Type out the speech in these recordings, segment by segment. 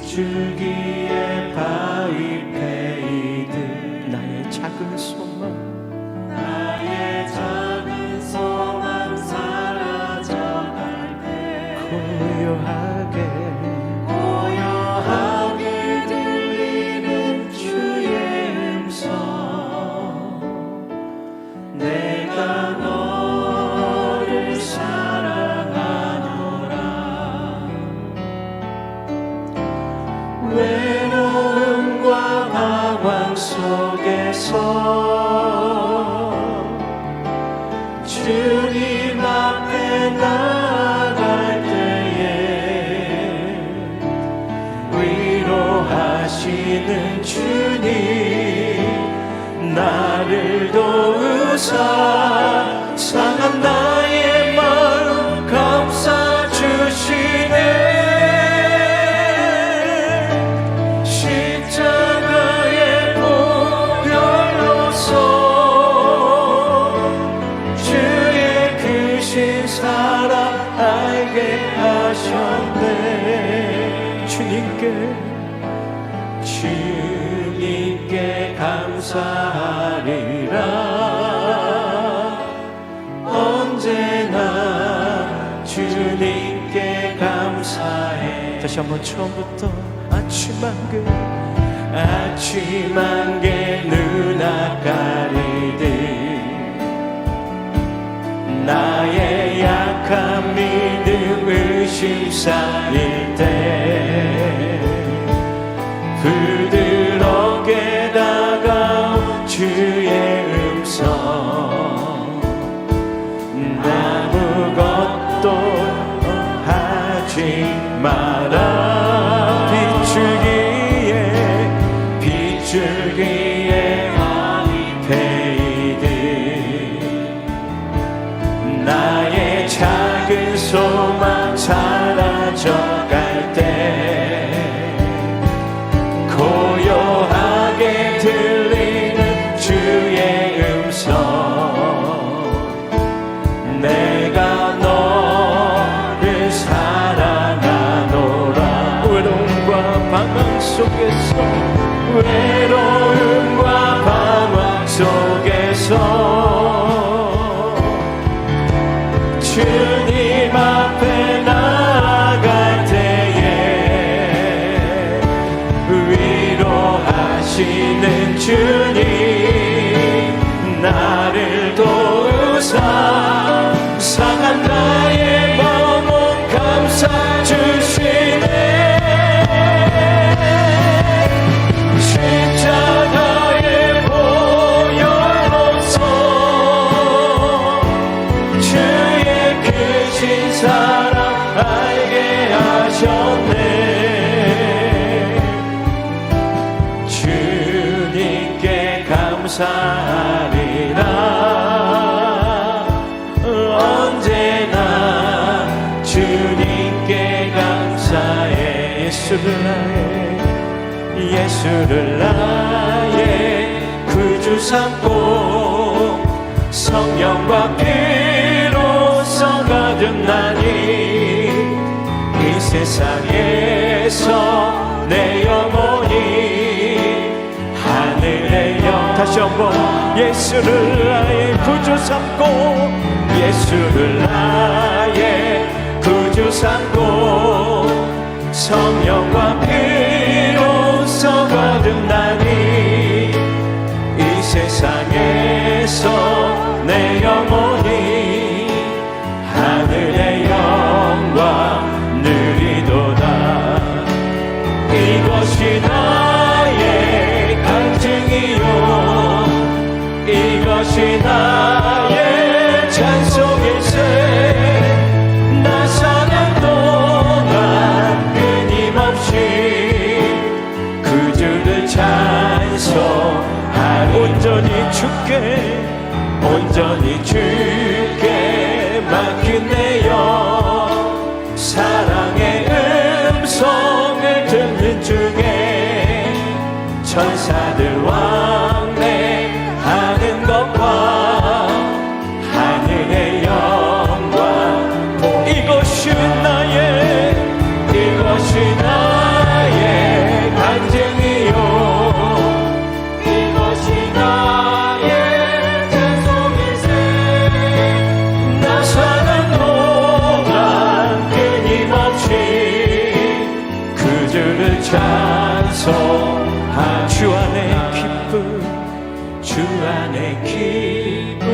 줄기에 바위 페이드. 나의 작은 소 속에서 주님 앞에 나갈 때에 위로하시는 주님 나를 도우사 주님께 감사하리라. 언제나 주님께 감사해. 다시 한번 처음부터 아침 한개 아침 한개 눈아 가리듯 나의 약한 믿음 의심 쌓일 때 주의 음성. 아무것도 하지 마라 알게 하셨네. 주님께 감사하리라. 언제나 주님께 감사해 예수를 나의 예수를 나의 구주 삼고 성령과 피 세상에서 내 영혼이 하늘의 영 다시 한번 예수를 나의 구주 삼고 예수를 나의 구주 삼고 성령과 피로써 거듭나니 이 세상에서 내 영혼 찬송한 주 안의 기쁨 주 안의 기쁨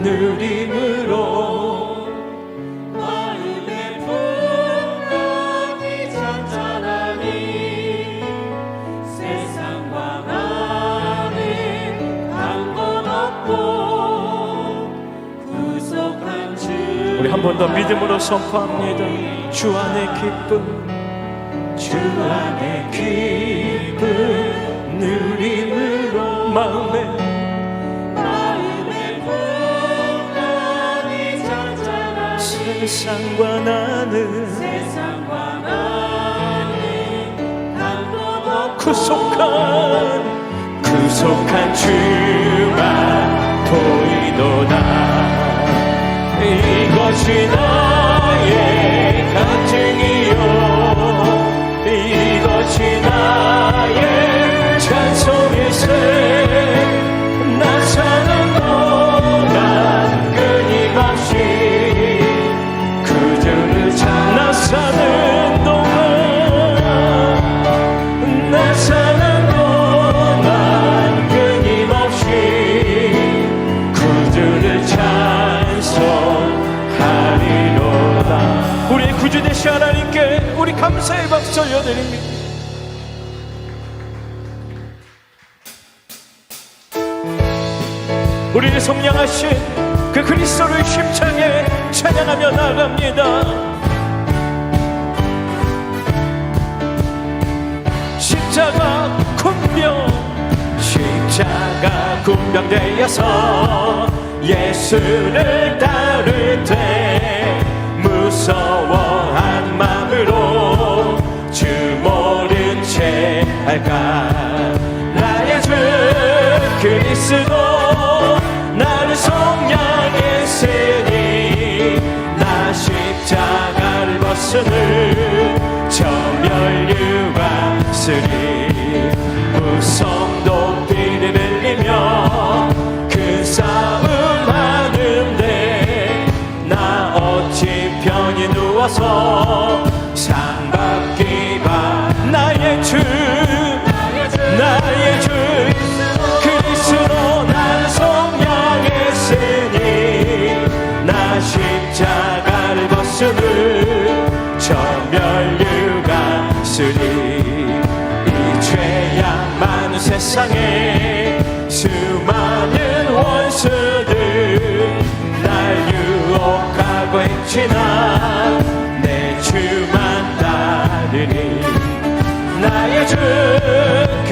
누림으로 마음의 풍랑이 잔잔하니 세상과 나는 한곳 없고 구속한 주 우리 한 번 더 믿음으로 선포합니다. 주 안의 기쁨 주 안의 기쁨 누림으로 마음에 마음의 풍랑이 잔잔하니 세상과 나는 세상과 나는 없고 구속한 구속한 주가 보이도다. 이것이 나의 찬 군병되어서 예수를 따를 때 무서워한 마음으로 주 모른 채 할까? 나의 주 그리스도 나를 속량했으니 나 십자가를 벗으는 저 멸류가 쓰리 누워서 상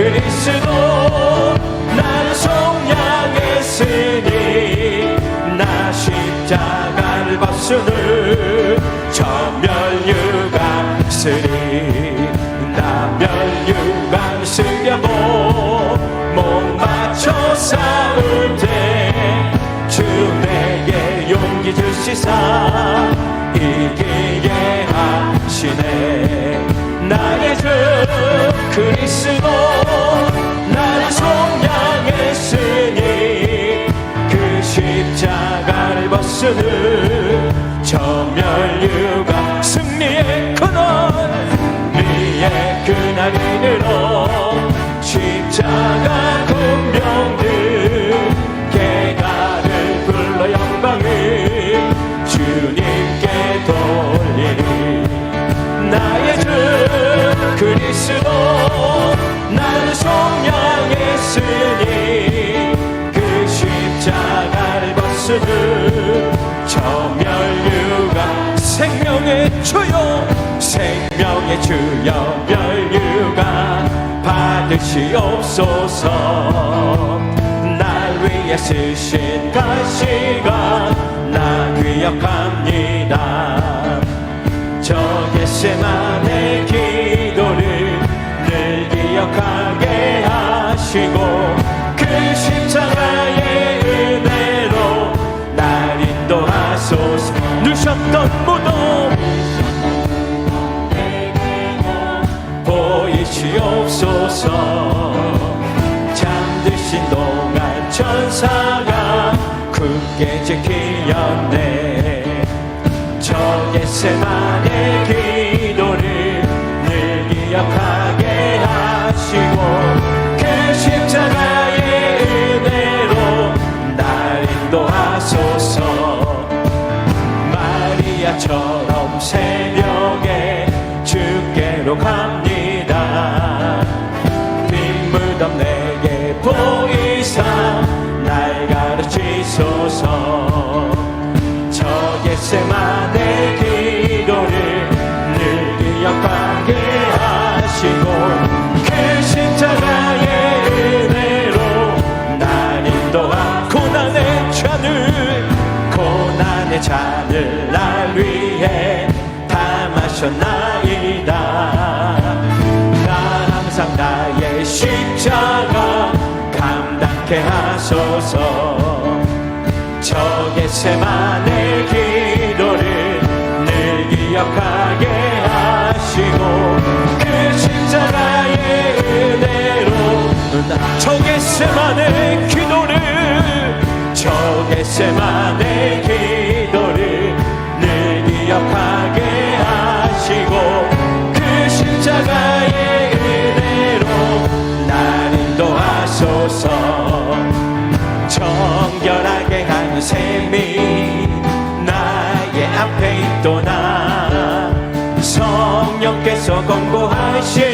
그리스도 나를 속량했으니 나 십자가를 벗으는 저 멸류가 쓰리 나 멸류가 쓰려고 못 맞춰 싸울 때 주 내게 용기 주시사 이기게 하시네. 나의 주 그리스도 멸 멸류가 받으시옵소서 날 위해 쓰신 가시가 나 기억합니다. 저 겟세만의 기도를 늘 기억하게 하시고 그 십자가 보이시옵소서 잠드신 동안 천사가 굳게 지키었네. 적의 세만의 기도를 늘 기억하게 하시고 그 십자가의 은혜로 날 인도하소서. 마리아처 적의 세만의 기도를 늘 기억하게 하시고 그 십자가의 은혜로 날 인도하 고난의 잔을 고난의 잔을 날 위해 담으셨나이다. 나 항상 나의 십자가 감당케 하소서. 적의 세만의 기 나 적의 세만의 기도를 적의 세만의 기도를 늘 기억하게 하시고 그 십자가의 은혜로 날 인도하소서. 정결하게 하는 셈이 나의 앞에 있도나 성령께서 공고하신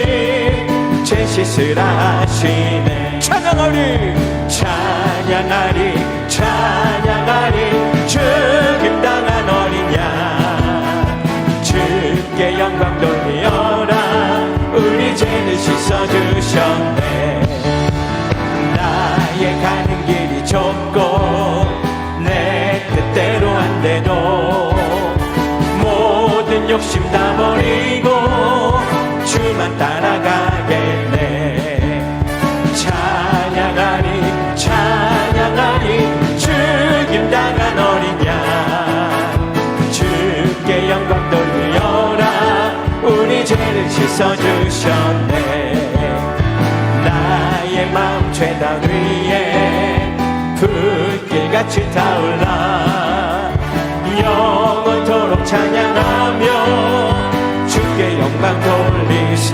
제시스라 하시네 찬양하리. 찬양하리 찬양하리. 죽임 당한 어린 양. 주께 영광 돌리어라. 우리 죄를 씻어주셨네. 나의 가는 길이 좁고 내 뜻대로 안 돼도 모든 욕심 다 버리고 주만 따라 씻어주셨네. 나의 마음 죄단 위에 불길같이 타올라. 영원토록 찬양하며 주께 영광 돌리세.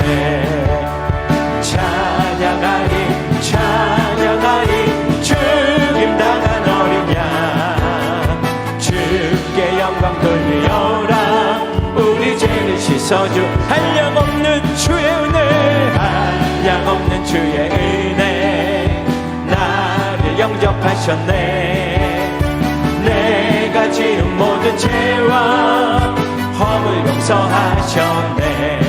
찬양하리 찬양하리. 죽임 당한 어린 양. 주께 영광 돌리어라. 우리 죄를 씻어주 하셨네. 내가 지은 모든 죄와 허물 용서하셨네.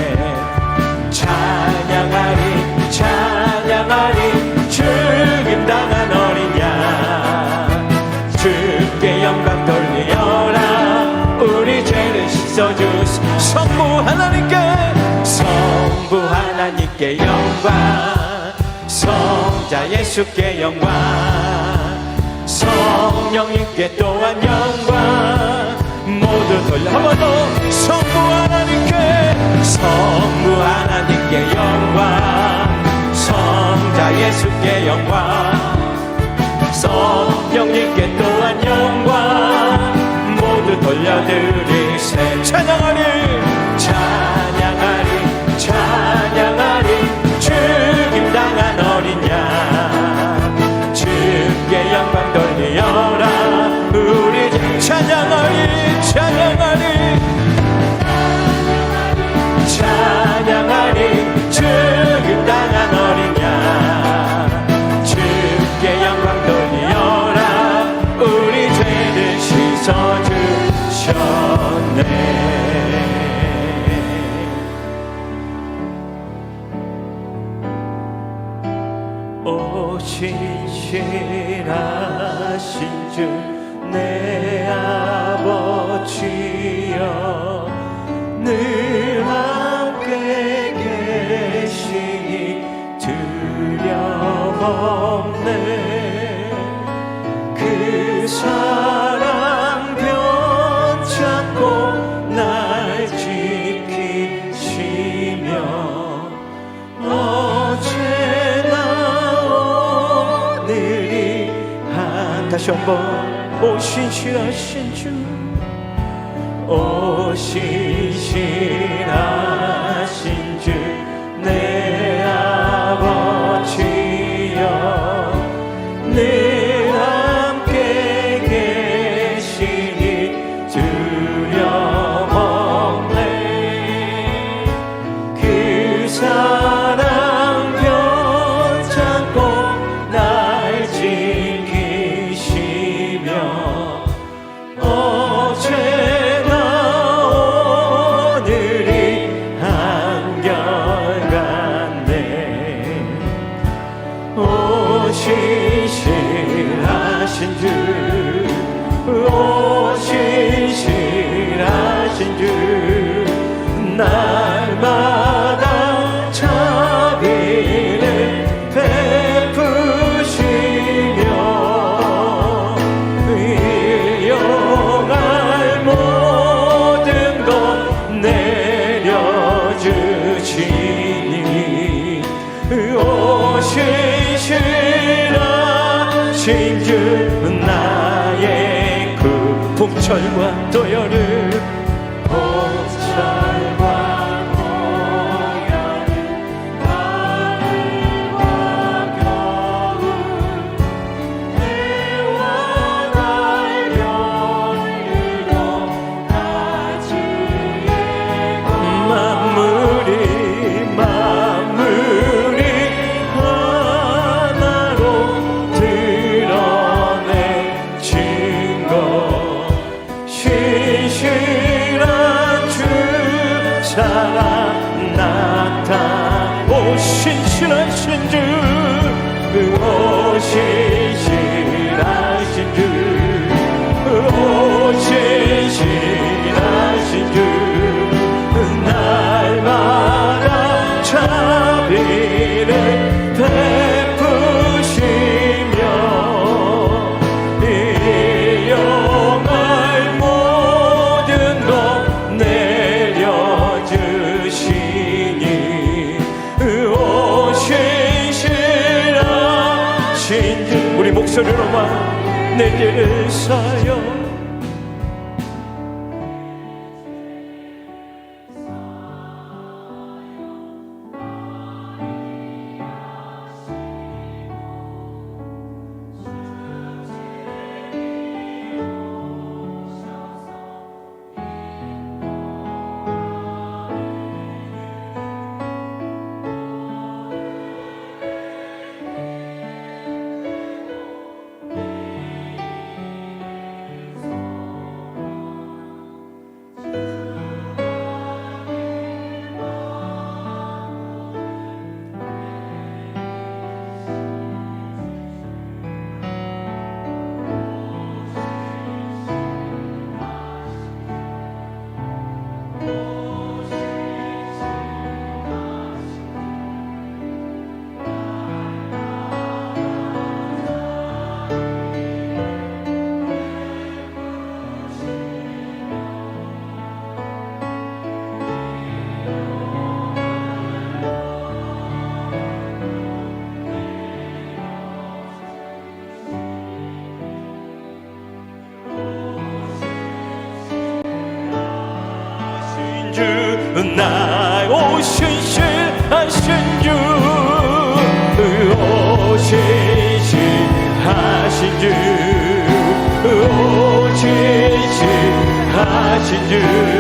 찬양하리 찬양하리. 죽임 당한 어린 양. 주께 영광 돌리어라. 우리 죄를 씻어주시 성부 하나님께 성부 하나님께 영광. 성자 예수께 영광 성령님께 또한 영광. 모두 돌려. 한 번 더. 성부 하나님께 성부 하나님께 영광. 성자 예수께 영광. 성령님께 또한 영광. 모두 돌려드리세. 찬양하리 다시 한번 오신신 하신 주. 오신신 하 주나 내 길을 살 you.